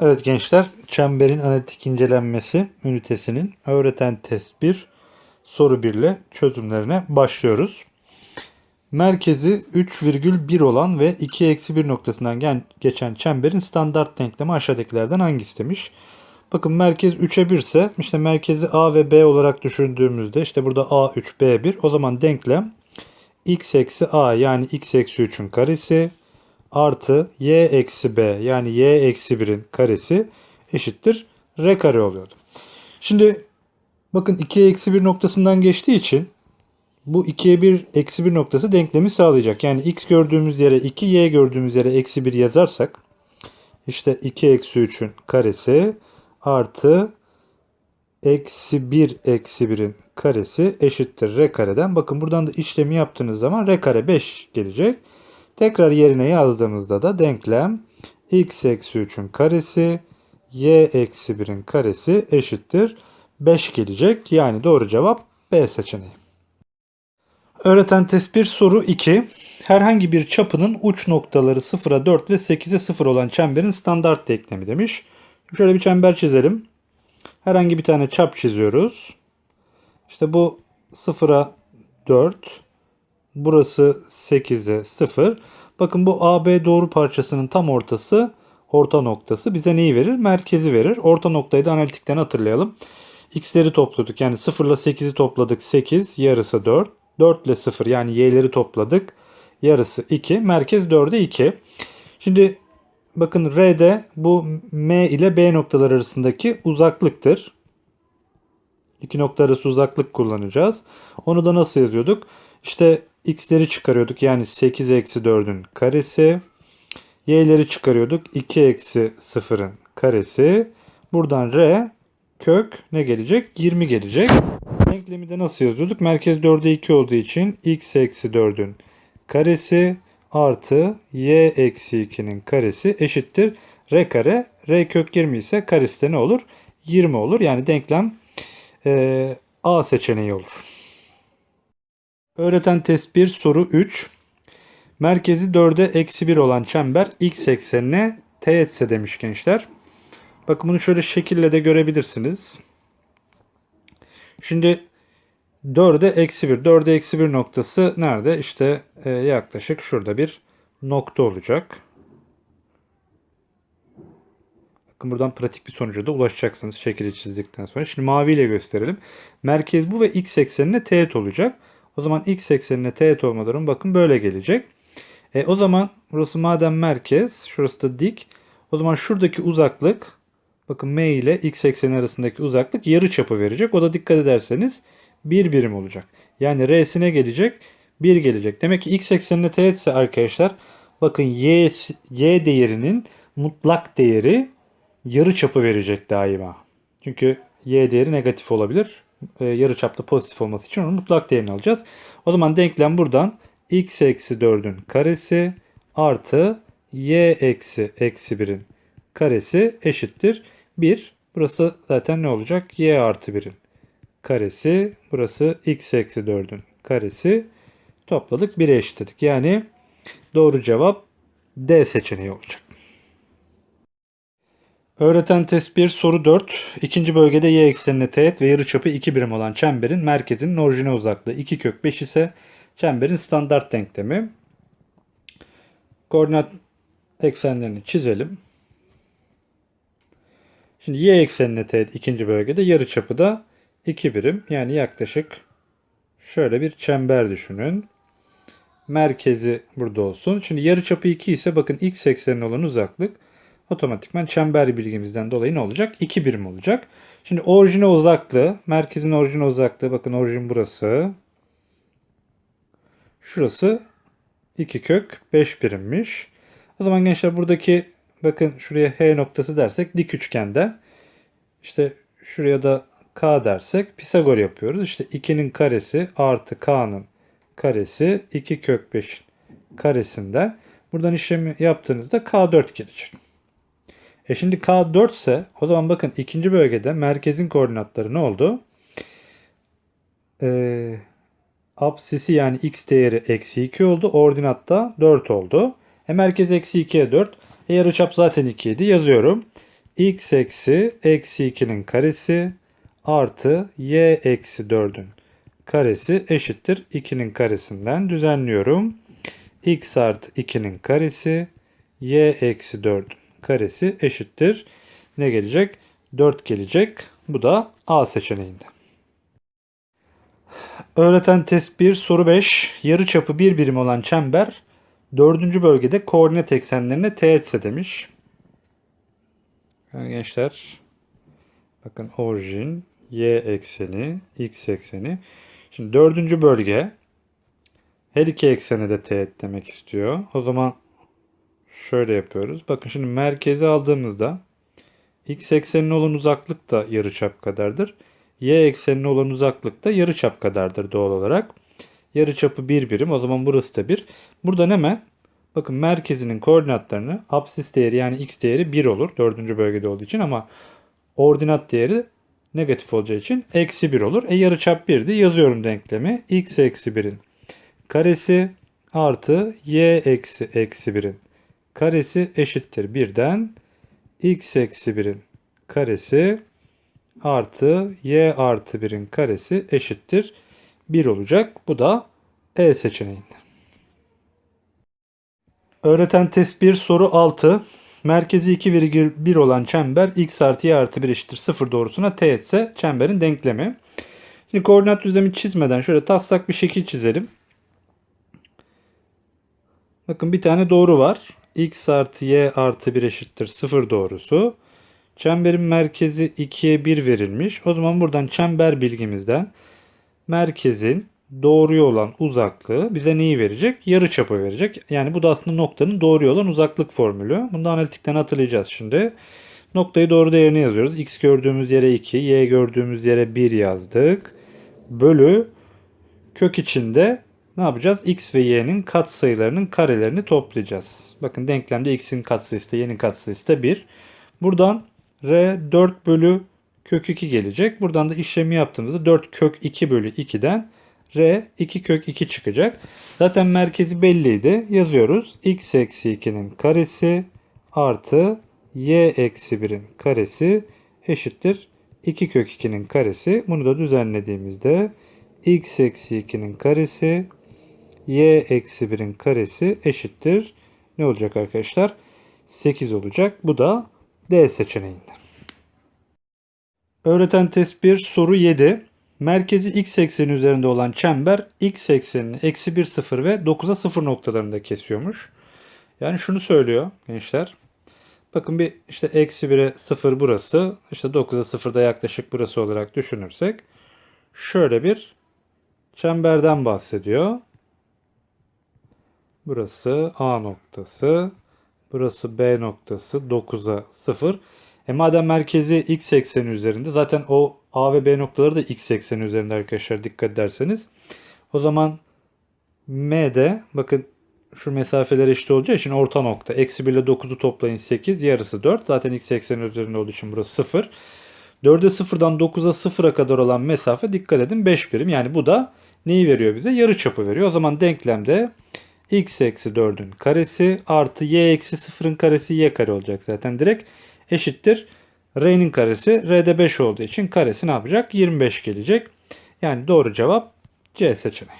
Evet gençler, çemberin analitik incelenmesi ünitesinin öğreten test 1 soru 1 ile çözümlerine başlıyoruz. Merkezi 3,1 olan ve 2 eksi 1 noktasından geçen çemberin standart denklemi aşağıdakilerden hangisi demiş. Bakın merkez 3'e 1 ise işte merkezi A ve B olarak düşündüğümüzde işte burada A3 B1 o zaman denklem x eksi A yani x eksi 3'ün karesi artı y eksi b yani y eksi 1'in karesi eşittir r kare oluyordu. Şimdi bakın 2'ye eksi 1 noktasından geçtiği için bu 2'ye 1 eksi 1 noktası denklemi sağlayacak. Yani x gördüğümüz yere 2 y gördüğümüz yere eksi 1 yazarsak işte 2 eksi 3'ün karesi artı eksi 1 eksi 1'in karesi eşittir r kareden. Bakın buradan da işlemi yaptığınız zaman r kare 5 gelecek. Tekrar yerine yazdığımızda da denklem x eksi 3'ün karesi y eksi 1'in karesi eşittir 5 gelecek. Yani doğru cevap B seçeneği. Öğreten test 1 soru 2. Herhangi bir çapının uç noktaları 0'a 4 ve 8'e 0 olan çemberin standart denklemi demiş. Şöyle bir çember çizelim. Herhangi bir tane çap çiziyoruz. İşte bu 0'a 4, Burası 8'e 0. Bakın bu AB doğru parçasının tam ortası, orta noktası bize neyi verir? Merkezi verir. Orta noktayı da analitikten hatırlayalım. X'leri topladık. Yani 0 ile 8'i topladık 8, yarısı 4. 4 ile 0 yani y'leri topladık. Yarısı 2. Merkez 4'e 2. Şimdi bakın R'de bu M ile B noktalar arasındaki uzaklıktır. İki nokta arası uzaklık kullanacağız. Onu da nasıl yazıyorduk? İşte x'leri çıkarıyorduk. Yani 8 eksi 4'ün karesi. Y'leri çıkarıyorduk. 2 eksi 0'ın karesi. Buradan r kök ne gelecek? 20 gelecek. Denklemi de nasıl yazıyorduk? Merkez 4'e 2 olduğu için x eksi 4'ün karesi artı y eksi 2'nin karesi eşittir r kare. r kök 20 ise karesi de ne olur? 20 olur. Yani denklem e, A seçeneği olur. Öğreten test 1 soru 3. Merkezi 4'e eksi 1 olan çember x eksenine teğetse demiş gençler. Bakın bunu şöyle şekille de görebilirsiniz. Şimdi 4'e eksi 1. 4'e eksi 1 noktası nerede? İşte e, yaklaşık şurada bir nokta olacak. Bakın buradan pratik bir sonuca da ulaşacaksınız şekili çizdikten sonra. Şimdi maviyle gösterelim. Merkez bu ve x eksenine teğet olacak. O zaman x eksenine teğet olmaların bakın böyle gelecek. E, o zaman burası madem merkez, şurası da dik. O zaman şuradaki uzaklık bakın m ile x ekseni arasındaki uzaklık yarı çapı verecek. O da dikkat ederseniz 1 birim olacak. Yani r'sine gelecek 1 gelecek. Demek ki x eksenine teğetse arkadaşlar bakın y, y değerinin mutlak değeri yarı çapı verecek daima. Çünkü y değeri negatif olabilir. E, yarı çapta pozitif olması için onun mutlak değerini alacağız. O zaman denklem buradan x eksi 4'ün karesi artı y eksi eksi 1'in karesi eşittir 1. Burası zaten ne olacak? y artı 1'in karesi. Burası x eksi 4'ün karesi. Topladık 1'e eşitledik. Yani doğru cevap D seçeneği olacak. Öğreten test 1 soru 4. İkinci bölgede y eksenine teğet ve yarıçapı 2 birim olan çemberin merkezinin orijine uzaklığı 2 kök 5 ise çemberin standart denklemi. Koordinat eksenlerini çizelim. Şimdi y eksenine teğet ikinci bölgede yarıçapı da 2 birim. Yani yaklaşık şöyle bir çember düşünün. Merkezi burada olsun. Şimdi yarıçapı 2 ise bakın x eksenine olan uzaklık otomatikman çember bilgimizden dolayı ne olacak? 2 birim olacak. Şimdi orijine uzaklığı, merkezin orijine uzaklığı bakın orijin burası. Şurası 2 kök 5 birimmiş. O zaman gençler buradaki bakın şuraya H noktası dersek dik üçgende. İşte şuraya da K dersek Pisagor yapıyoruz. İşte 2'nin karesi artı K'nın karesi 2 kök 5 karesinden. Buradan işlemi yaptığınızda K4 gelecek. E şimdi K4 ise o zaman bakın ikinci bölgede merkezin koordinatları ne oldu? Ee, apsisi yani x değeri eksi 2 oldu. Ordinat da 4 oldu. E merkez eksi 2'ye 4. E yarıçap zaten 2 idi. Yazıyorum. x eksi eksi 2'nin karesi artı y eksi 4'ün karesi eşittir 2'nin karesinden düzenliyorum. x artı 2'nin karesi y eksi 4'ün karesi eşittir. Ne gelecek? 4 gelecek. Bu da A seçeneğinde. Öğreten test 1 soru 5. Yarıçapı 1 birim olan çember 4. bölgede koordinat eksenlerine teğetse demiş. Yani gençler bakın orijin y ekseni x ekseni. Şimdi dördüncü bölge her iki eksene de teğet demek istiyor. O zaman şöyle yapıyoruz. Bakın şimdi merkezi aldığımızda x eksenine olan uzaklık da yarıçap kadardır. Y eksenine olan uzaklık da yarıçap kadardır doğal olarak. Yarıçapı 1 birim. O zaman burası da 1. Buradan hemen bakın merkezinin koordinatlarını absis değeri yani x değeri 1 olur. Dördüncü bölgede olduğu için ama ordinat değeri negatif olacağı için eksi 1 olur. E yarıçap 1'di. Yazıyorum denklemi. x eksi 1'in karesi artı y eksi eksi 1'in karesi eşittir 1'den x eksi 1'in karesi artı y artı 1'in karesi eşittir 1 olacak. Bu da E seçeneğinde. Öğreten test 1 soru 6. Merkezi 2,1 olan çember x artı y artı 1 eşittir 0 doğrusuna teğetse çemberin denklemi. Şimdi koordinat düzlemi çizmeden şöyle taslak bir şekil çizelim. Bakın bir tane doğru var. X artı y artı 1 eşittir 0 doğrusu. Çemberin merkezi 2'ye 1 verilmiş. O zaman buradan çember bilgimizden merkezin doğruya olan uzaklığı bize neyi verecek? Yarıçapı verecek. Yani bu da aslında noktanın doğruya olan uzaklık formülü. Bunu da analitikten hatırlayacağız şimdi. Noktayı doğru değerine yazıyoruz. X gördüğümüz yere 2, Y gördüğümüz yere 1 yazdık. Bölü kök içinde ne yapacağız? X ve Y'nin katsayılarının karelerini toplayacağız. Bakın denklemde X'in katsayısı da Y'nin katsayısı da 1. Buradan R 4 bölü kök 2 gelecek. Buradan da işlemi yaptığımızda 4 kök 2 bölü 2'den R 2 kök 2 çıkacak. Zaten merkezi belliydi. Yazıyoruz. X eksi 2'nin karesi artı Y eksi 1'in karesi eşittir. 2 kök 2'nin karesi. Bunu da düzenlediğimizde X eksi 2'nin karesi Y eksi 1'in karesi eşittir. Ne olacak arkadaşlar? 8 olacak. Bu da D seçeneğinde. Öğreten test 1 soru 7. Merkezi x ekseni üzerinde olan çember x eksenini eksi 1 0 ve 9'a 0 noktalarında kesiyormuş. Yani şunu söylüyor gençler. Bakın bir işte eksi 1'e 0 burası. işte 9'a 0'da yaklaşık burası olarak düşünürsek. Şöyle bir çemberden bahsediyor. Burası A noktası. Burası B noktası 9'a 0. E madem merkezi x ekseni üzerinde zaten o A ve B noktaları da x ekseni üzerinde arkadaşlar dikkat ederseniz. O zaman M'de bakın şu mesafeler eşit olacağı için orta nokta. Eksi 1 ile 9'u toplayın 8 yarısı 4. Zaten x ekseni üzerinde olduğu için burası 0. 4'e 0'dan 9'a 0'a kadar olan mesafe dikkat edin 5 birim. Yani bu da neyi veriyor bize? Yarı çapı veriyor. O zaman denklemde x eksi 4'ün karesi artı y eksi 0'ın karesi y kare olacak zaten direkt eşittir. R'nin karesi R'de 5 olduğu için karesi ne yapacak? 25 gelecek. Yani doğru cevap C seçeneği.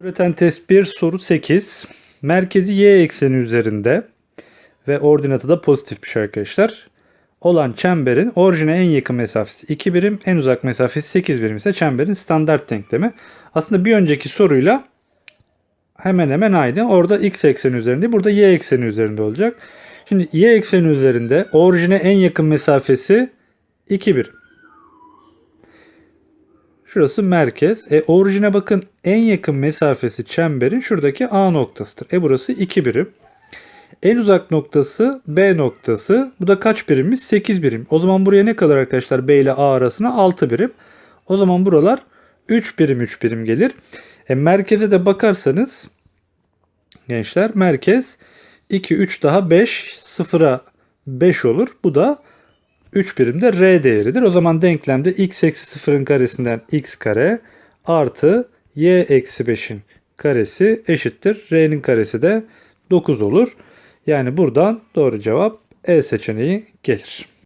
Üreten test 1 soru 8. Merkezi y ekseni üzerinde ve ordinatı da pozitifmiş arkadaşlar. Olan çemberin orijine en yakın mesafesi 2 birim, en uzak mesafesi 8 birim ise çemberin standart denklemi. Aslında bir önceki soruyla hemen hemen aynı. Orada x ekseni üzerinde, burada y ekseni üzerinde olacak. Şimdi y ekseni üzerinde orijine en yakın mesafesi 2 birim. Şurası merkez. E orijine bakın en yakın mesafesi çemberin şuradaki A noktasıdır. E burası 2 birim. En uzak noktası B noktası. Bu da kaç birimmiş? 8 birim. O zaman buraya ne kadar arkadaşlar B ile A arasına? 6 birim. O zaman buralar 3 birim 3 birim gelir. E merkeze de bakarsanız gençler merkez 2 3 daha 5 0'a 5 olur. Bu da 3 birimde R değeridir. O zaman denklemde x eksi 0'ın karesinden x kare artı y eksi 5'in karesi eşittir. R'nin karesi de 9 olur. Yani buradan doğru cevap E seçeneği gelir.